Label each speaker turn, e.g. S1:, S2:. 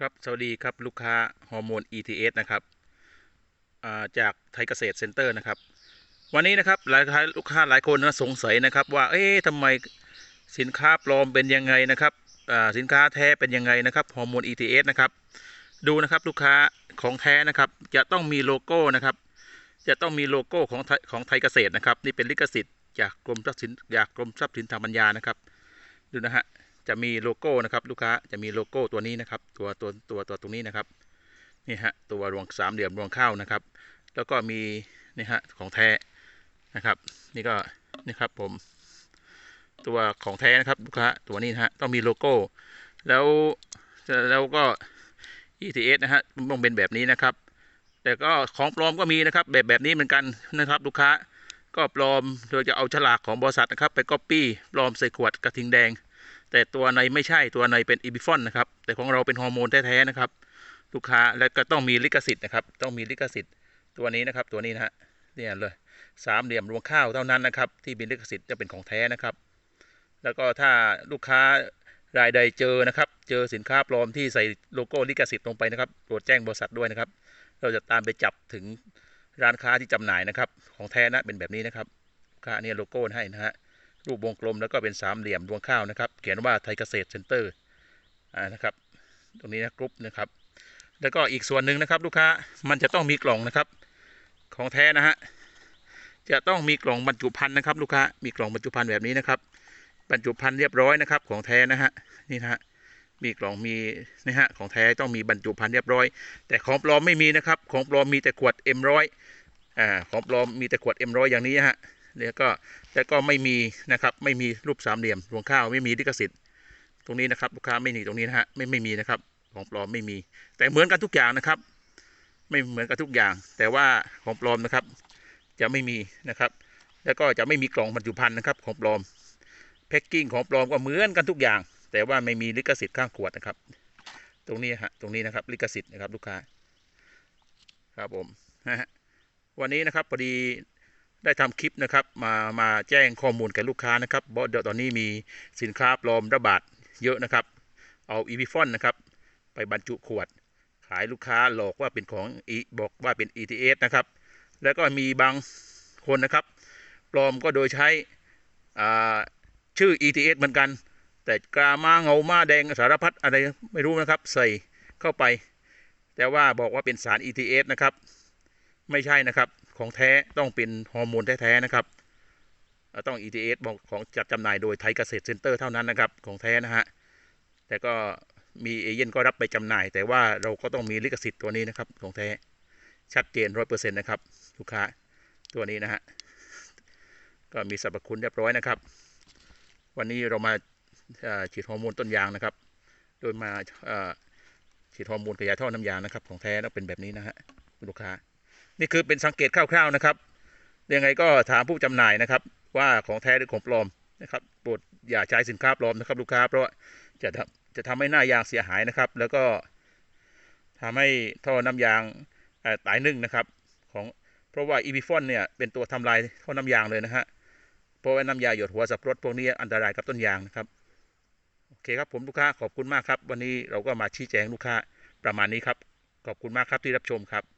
S1: ครับ สวัสดีครับลูกค้าฮอร์โมน ETS นะครับาจากไทยเกษตรเซ็นเตอร์นะครับ วันนี้นะครับหลายลูกค้าหลายคนนะสงสัยนะครับ ว่าเอ๊ะทำไมสินค้าปลอมเป็นยังไงนะครับสินค้าแท้เป็นยังไงนะครับฮอร์โมน ETS นะครับ ดูนะครับลูกค้าของแท้นะครับ จะต้องมีโลโก้นะครับ จะต้องมีโลโก้ของไทยของไทยเกษตรนะครับ นี่เป็นลิขสิทธิ์จากกรมทรัพย์สินจากกรมทรัพย์สินทางปัญญานะครับ ดูนะฮะ จะมีโลโก้นะครับ ลูกค้าจะมีโลโก้ตัวนี้นะครับ ตัวตัวตัวตัวตรงนี้นะครับนี่ฮะตัวรวงสามเหลี่ยมรวงข้าวนะครับ แล้วก็มีนี่ฮะของแท้นะครับ นี่ก็นี่ครับผม ตัวของแท้นะครับลูกค้าตัวนี้นะฮะต้องมีโลโก้ แล้วแล้วก็ ETS นะฮะต้องเป็นแบบนี้นะครับ แต่ก็ของปลอมก็มีนะครับ แบบแบบนี้เหมือนกันนะครับลูกค้าก็ปลอมโดยจะเอาฉลากของบริษัทนะครับ ไปก๊อปปี้ปลอมใส่ขวดกระทิงแดง แต่ตัวในไม่ใช่ตัวในเป็นอีบิฟอนนะครับ แต่ของเราเป็นฮอร์โมนแท้ๆนะครับ ลูกค้าแล้วก็ต้องมีลิขสิทธิ์นะครับ ต้องมีลิขสิทธิ์ตัวนี้นะครับ ตัวนี้นะฮะเนี่ยเลยสามเหลี่ยมรวงข้าวเท่านั้นนะครับ ที่มีลิขสิทธิ์จะเป็นของแท้นะครับ แล้วก็ถ้าลูกค้ารายใดเจอนะครับ เจอสินค้าปลอมที่ใส่โลโก้ลิขสิทธิ์ลงไปนะครับโปรดแจ้งบริษัทด้วยนะครับ เราจะตามไปจับถึงร้านค้าที่จำหน่ายนะครับ ของแท้นะเป็นแบบนี้นะครับกค้าเนี่ยโลโก้ให้นะฮะ รูปวงกลมแล้วก็เป็นสามเหลี่ยมดวงข้าวนะครับ เขียนว่าไทยเกษตรเซ็นเตอร์นะครับ ตรงนี้นะกรุ๊ปนะครับ แล้วก็อีกส่วนหนึ่งนะครับลูกค้ามันจะต้องมีกล่องนะครับ ของแท้นะฮะจะต้องมีกล่องบรรจุภัณฑ์นะครับ ลูกค้ามีกล่องบรรจุภัณฑ์แบบนี้นะครับบรรจุภัณฑ์เรียบร้อยนะครับ ของแท้นะฮะนี่นะฮะมีกล่องมีนะฮะของแท้ต้องมีบรรจุภัณฑ์เรียบร้อย แต่ของปลอมไม่มีนะครับ ของปลอมมีแต่ขวด M100 อ่าของปลอมมีแต่ขวด M100 อย่างนี้ฮะ แล้วก็แล้วก็ไม่มีนะครับไม่มีรูปสามเหลี่ยมรวงข้าวไม่มีลิขสิทธิ์ ตรงนี้นะครับลูกค้าไม่มีตรงนี้นะฮะไม่ไม่มีนะครับของปลอมไม่มี แต่เหมือนกันทุกอย่างนะครับ ไม่เหมือนกันทุกอย่าง แต่ว่าของปลอมนะครับ จะไม่มีนะครับ แล้วก็จะไม่มีกล่องบรรจุภัณฑ์นะครับ ของปลอมแพ็กกิ้งของปลอมก็เหมือนกันทุกอย่าง แต่ว่าไม่มีลิขสิทธิ์ข้างขวดนะครับ ตรงนี้ฮะตรงนี้นะครับลิขสิทธิ์นะครับลูกค้าครับผมนะฮะวันนี้นะครับพอดี ได้ทำคลิปนะครับมามาแจ้งข้อมูลแก่ลูกค้านะครับเพราะเดี๋ยวตอนนี้มีสินค้าปลอมระบาดเยอะนะครับ เอาอีพีฟอนนะครับ ไปบรรจุขวด ขายลูกค้าหลอกว่าเป็นของอีบอกว่าเป็น ETS นะครับ แล้วก็มีบางคนนะครับ ปลอมก็โดยใช้ชื่อ ETS เหมือนกัน แต่กามาเงามาแดงสารพัดอะไรไม่รู้นะครับ ใส่เข้าไป แต่ว่าบอกว่าเป็นสาร ETS นะครับ ไม่ใช่นะครับ ของแท้ต้องเป็นฮอร์โมนแท้ๆนะครับต้อง ETS บอกของจัดจำหน่ายโดยไทยเกษตรเซ็นเตอร์เท่านั้นนะครับของแท้นะฮะแต่ก็มีเอเย่นก็รับไปจำหน่าย แต่ว่าเราก็ต้องมีลิขสิทธิ์ตัวนี้นะครับของแท้ชัดเจนร้อยเปอร์เซ็นต์นะครับลูกค้าตัวนี้นะฮะก็มีสรรพคุณเรียบร้อยนะครับ วันนี้เรามาฉีดฮอร์โมนต้นยางนะครับ โดยมาฉีดฮอร์โมนขยายท่อน้ำยางนะครับ ของแท้ต้องเป็นแบบนี้นะฮะลูกค้า นี่คือเป็นสังเกตคร่าวๆนะครับ ยังไงก็ถามผู้จำหน่ายนะครับ ว่าของแท้หรือของปลอมนะครับโปรดอย่าใช้สินค้าปลอมนะครับ ลูกค้าเพราะจะทำจะทำให้หน้ายางเสียหายนะครับ แล้วก็ทำให้ท่อน้ำยางตายนึ่งนะครับของเพราะว่าอีบิฟอนเนี่ยเป็นตัวทำลายท่อน้ำยางเลยนะฮะเพราะว่าน้ำยาหยดหัวสับปะรดพวกนี้อันตรายกับต้นยางนะครับโอเคครับผมลูกค้าขอบคุณมากครับ วันนี้เราก็มาชี้แจงลูกค้าประมาณนี้ครับ ขอบคุณมากครับที่รับชมครับ